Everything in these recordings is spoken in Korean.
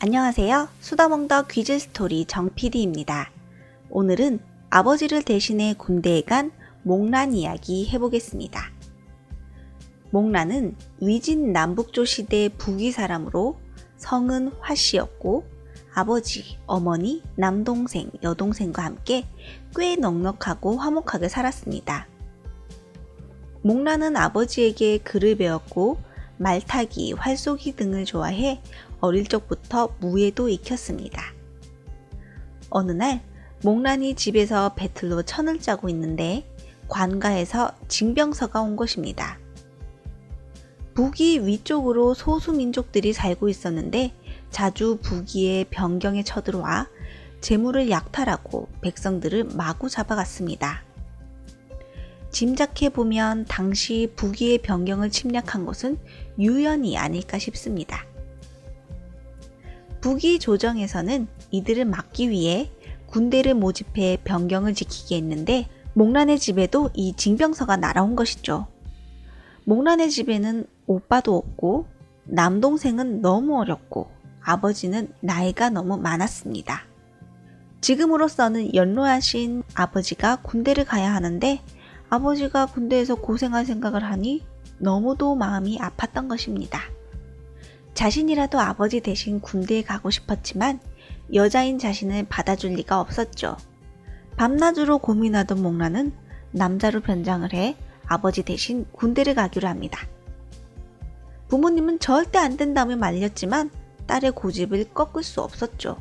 안녕하세요. 수다몽더 귀즈 스토리 정PD입니다. 오늘은 아버지를 대신해 군대에 간 몽란 이야기 해보겠습니다. 몽란은 위진 남북조 시대 북위 사람으로 성은 화씨였고 아버지, 어머니, 남동생, 여동생과 함께 꽤 넉넉하고 화목하게 살았습니다. 몽란은 아버지에게 글을 배웠고 말타기, 활쏘기 등을 좋아해 어릴 적부터 무예도 익혔습니다. 어느 날 몽란이 집에서 배틀로 천을 짜고 있는데 관가에서 징병서가 온 것입니다. 북위 위쪽으로 소수민족들이 살고 있었는데 자주 북위의 변경에 쳐들어와 재물을 약탈하고 백성들을 마구 잡아갔습니다. 짐작해 보면 당시 북위의 변경을 침략한 것은 유연이 아닐까 싶습니다. 북위 조정에서는 이들을 막기 위해 군대를 모집해 변경을 지키게 했는데 몽란의 집에도 이 징병서가 날아온 것이죠. 몽란의 집에는 오빠도 없고 남동생은 너무 어렸고 아버지는 나이가 너무 많았습니다. 지금으로서는 연로하신 아버지가 군대를 가야 하는데 아버지가 군대에서 고생할 생각을 하니 너무도 마음이 아팠던 것입니다. 자신이라도 아버지 대신 군대에 가고 싶었지만 여자인 자신을 받아줄 리가 없었죠. 밤낮으로 고민하던 몽라는 남자로 변장을 해 아버지 대신 군대를 가기로 합니다. 부모님은 절대 안 된다며 말렸지만 딸의 고집을 꺾을 수 없었죠.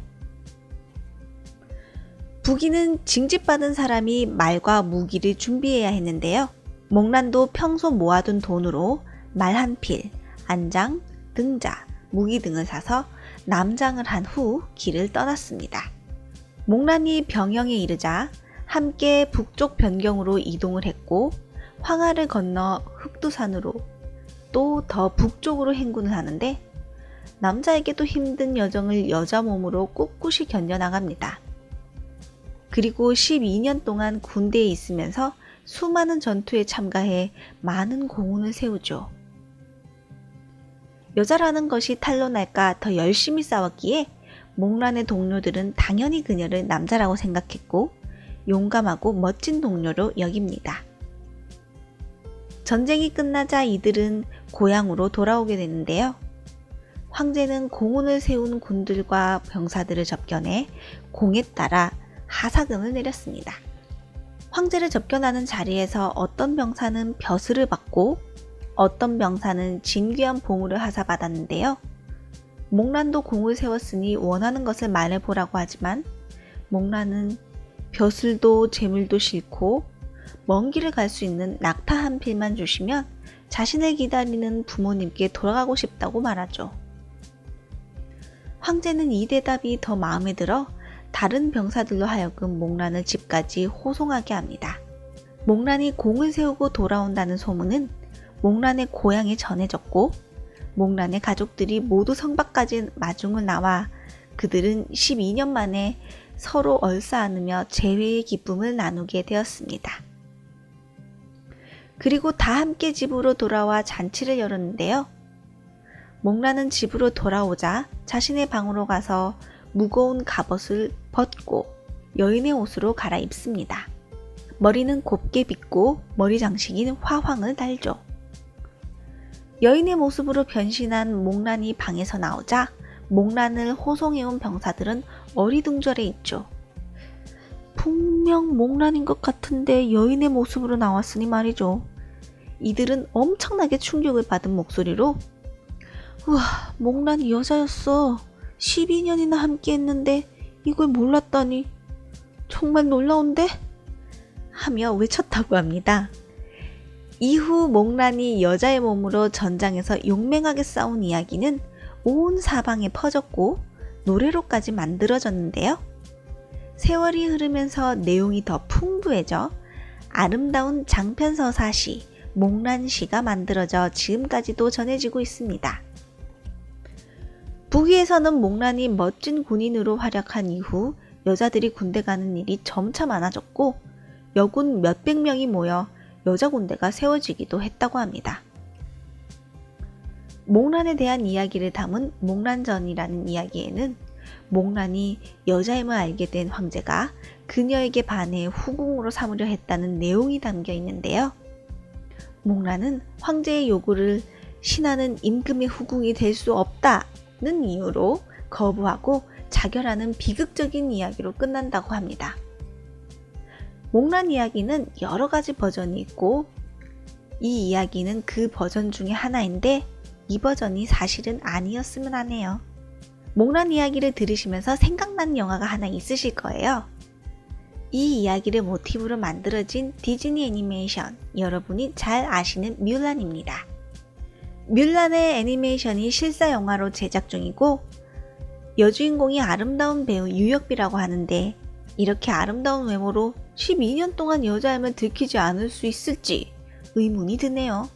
부기는 징집받은 사람이 말과 무기를 준비해야 했는데요. 몽란도 평소 모아둔 돈으로 말 한 필, 안장, 등자, 무기 등을 사서 남장을 한 후 길을 떠났습니다. 몽란이 병영에 이르자 함께 북쪽 변경으로 이동을 했고 황하를 건너 흑두산으로 또 더 북쪽으로 행군을 하는데 남자에게도 힘든 여정을 여자 몸으로 꿋꿋이 견뎌나갑니다. 그리고 12년 동안 군대에 있으면서 수많은 전투에 참가해 많은 공훈을 세우죠. 여자라는 것이 탄로날까 더 열심히 싸웠기에 몽란의 동료들은 당연히 그녀를 남자라고 생각했고 용감하고 멋진 동료로 여깁니다. 전쟁이 끝나자 이들은 고향으로 돌아오게 되는데요. 황제는 공훈을 세운 군들과 병사들을 접견해 공에 따라 하사금을 내렸습니다. 황제를 접견하는 자리에서 어떤 병사는 벼슬을 받고 어떤 병사는 진귀한 보물을 하사받았는데요. 몽란도 공을 세웠으니 원하는 것을 말해보라고 하지만 몽란은 벼슬도 재물도 싫고 먼 길을 갈 수 있는 낙타 한 필만 주시면 자신을 기다리는 부모님께 돌아가고 싶다고 말하죠. 황제는 이 대답이 더 마음에 들어 다른 병사들로 하여금 몽란을 집까지 호송하게 합니다. 몽란이 공을 세우고 돌아온다는 소문은 몽란의 고향에 전해졌고 몽란의 가족들이 모두 성밖까지 마중을 나와 그들은 12년 만에 서로 얼싸안으며 재회의 기쁨을 나누게 되었습니다. 그리고 다 함께 집으로 돌아와 잔치를 열었는데요. 몽란은 집으로 돌아오자 자신의 방으로 가서 무거운 갑옷을 벗고 여인의 옷으로 갈아입습니다. 머리는 곱게 빗고 머리 장식인 화황을 달죠. 여인의 모습으로 변신한 몽란이 방에서 나오자 몽란을 호송해온 병사들은 어리둥절해 있죠. 분명 몽란인 것 같은데 여인의 모습으로 나왔으니 말이죠. 이들은 엄청나게 충격을 받은 목소리로 우와 몽란이 여자였어. 12년이나 함께 했는데 이걸 몰랐다니 정말 놀라운데? 하며 외쳤다고 합니다. 이후 몽란이 여자의 몸으로 전장에서 용맹하게 싸운 이야기는 온 사방에 퍼졌고 노래로까지 만들어졌는데요. 세월이 흐르면서 내용이 더 풍부해져 아름다운 장편서사시, 몽란시가 만들어져 지금까지도 전해지고 있습니다. 북위에서는 몽란이 멋진 군인으로 활약한 이후 여자들이 군대 가는 일이 점차 많아졌고 여군 몇백 명이 모여 여자 군대가 세워지기도 했다고 합니다. 몽란에 대한 이야기를 담은 몽란전이라는 이야기에는 몽란이 여자임을 알게 된 황제가 그녀에게 반해 후궁으로 삼으려 했다는 내용이 담겨 있는데요. 몽란은 황제의 요구를 신하는 임금의 후궁이 될 수 없다 는 이유로 거부하고 자결하는 비극적인 이야기로 끝난다고 합니다. 몽란 이야기는 여러 가지 버전이 있고 이 이야기는 그 버전 중에 하나인데 이 버전이 사실은 아니었으면 하네요. 몽란 이야기를 들으시면서 생각난 영화가 하나 있으실 거예요. 이 이야기를 모티브로 만들어진 디즈니 애니메이션 여러분이 잘 아시는 뮬란입니다. 뮬란의 애니메이션이 실사 영화로 제작 중이고 여주인공이 아름다운 배우 유혁비라고 하는데 이렇게 아름다운 외모로 12년 동안 여자임을 들키지 않을 수 있을지 의문이 드네요.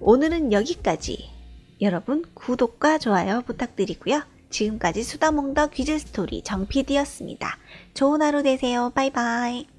오늘은 여기까지. 여러분 구독과 좋아요 부탁드리고요. 지금까지 수다몽다 귀즈 스토리 정PD였습니다. 좋은 하루 되세요. 바이바이.